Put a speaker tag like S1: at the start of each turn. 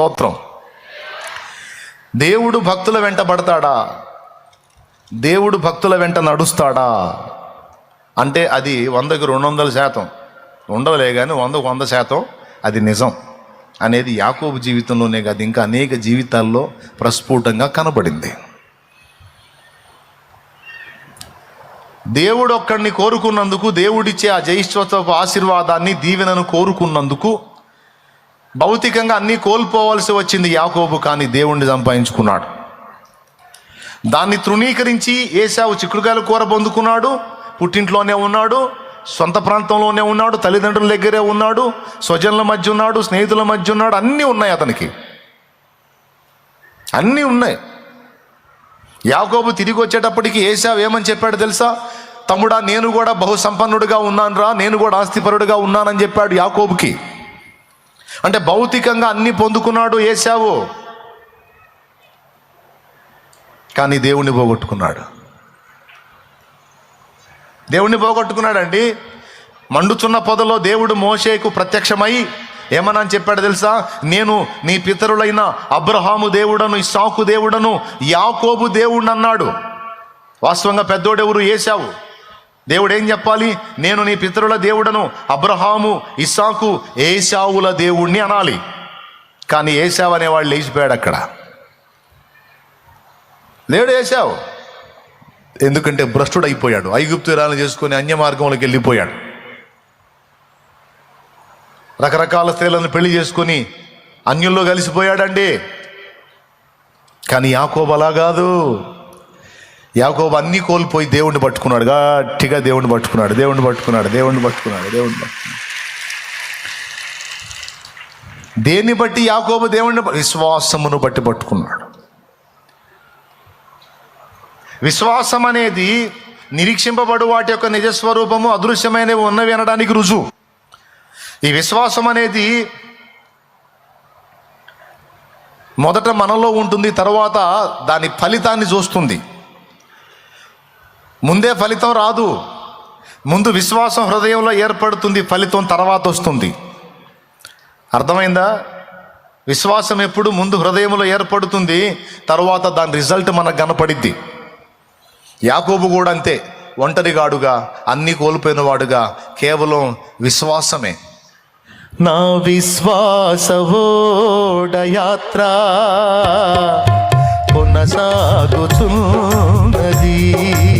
S1: స్తోత్రం. దేవుడు భక్తుల వెంట పడతాడా? దేవుడు భక్తుల వెంట నడుస్తాడా? అంటే అది వందకు రెండు వందల శాతం. ఉండవలే కానీ వందకు వంద శాతం అది నిజం. అనేది యాకోబు జీవితంలోనే కాదు ఇంకా అనేక జీవితాల్లో ప్రస్ఫుటంగా కనబడింది. దేవుడు ఒక్కడిని కోరుకున్నందుకు దేవుడిచ్చే ఆ జయిష్వత్వపు ఆశీర్వాదాన్ని దీవెనను కోరుకున్నందుకు భౌతికంగా అన్నీ కోల్పోవలసి వచ్చింది యాకోబు కానీ దేవుణ్ణి సంపాదించుకున్నాడు. దాన్ని తృణీకరించి ఏసావు చిక్కుడుకాయల కూర పొందుకున్నాడు పుట్టింట్లోనే ఉన్నాడు సొంత ప్రాంతంలోనే ఉన్నాడు తల్లిదండ్రుల దగ్గరే ఉన్నాడు స్వజనుల మధ్య ఉన్నాడు స్నేహితుల మధ్య ఉన్నాడు అన్నీ ఉన్నాయి అతనికి. అన్నీ ఉన్నాయి. యాకోబు తిరిగి వచ్చేటప్పటికి ఏసావు ఏమని చెప్పాడు తెలుసా? తమ్ముడా నేను కూడా బహుసంపన్నుడిగా ఉన్నాను రా నేను కూడా ఆస్తిపరుడుగా ఉన్నానని చెప్పాడు యాకోబుకి. అంటే భౌతికంగా అన్ని పొందుకున్నాడు ఏసావు కానీ దేవుణ్ణి పోగొట్టుకున్నాడు. దేవుణ్ణి పోగొట్టుకున్నాడండి. మండుచున్న పొదలో దేవుడు మోషేకు ప్రత్యక్షమై ఏమన్నా అని చెప్పాడు తెలుసా? నేను నీ పితరులైన అబ్రహాము దేవుడను ఇసాకు దేవుడను యాకోబు దేవుడు అన్నాడు. వాస్తవంగా పెద్దోడెవరు? ఏసావు దేవుడు ఏం చెప్పాలి? నేను నీ పితరుల దేవుడను అబ్రహాము ఇస్సాకు ఏసావుల దేవుణ్ణి అనాలి. కానీ ఏసావు అనేవాడు లేచిపోయాడు అక్కడ. లేడు ఏసావు ఎందుకంటే భ్రష్టుడు అయిపోయాడు ఐగుప్తురాలను చేసుకొని అన్య మార్గంలోకి వెళ్ళిపోయాడు. రకరకాల స్త్రీలను పెళ్ళి చేసుకొని అన్యుల్లో కలిసిపోయాడండి. కానీ యాకోబలా కాదు. యాకోబు అన్నీ కోల్పోయి దేవుణ్ణి పట్టుకున్నాడు. గట్టిగా దేవుణ్ణి పట్టుకున్నాడు. దేవుణ్ణి పట్టుకున్నాడు. దేవుణ్ణి పట్టుకున్నాడు. దేవుణ్ణి పట్టుకున్నాడు. దేన్ని బట్టి యాకోబు దేవుణ్ణి విశ్వాసమును బట్టి పట్టుకున్నాడు. విశ్వాసం అనేది నిరీక్షింపబడు వాటి యొక్క నిజస్వరూపము అదృశ్యమైనవి ఉన్నవి అనడానికి రుజువు. ఈ విశ్వాసం అనేది మొదట మనలో ఉంటుంది తర్వాత దాని ఫలితాన్ని చూస్తుంది. ముందే ఫలితం రాదు. ముందు విశ్వాసం హృదయంలో ఏర్పడుతుంది ఫలితం తర్వాత వస్తుంది. అర్థమైందా? విశ్వాసం ఎప్పుడు ముందు హృదయంలో ఏర్పడుతుంది తర్వాత దాని రిజల్ట్ మనకు కనపడిద్ది. యాకోబు కూడా అంతే ఒంటరిగాడుగా అన్నీ కోల్పోయిన వాడుగా కేవలం విశ్వాసమే. నా విశ్వాసోడ యాత్ర కొనసాగుతున్నది.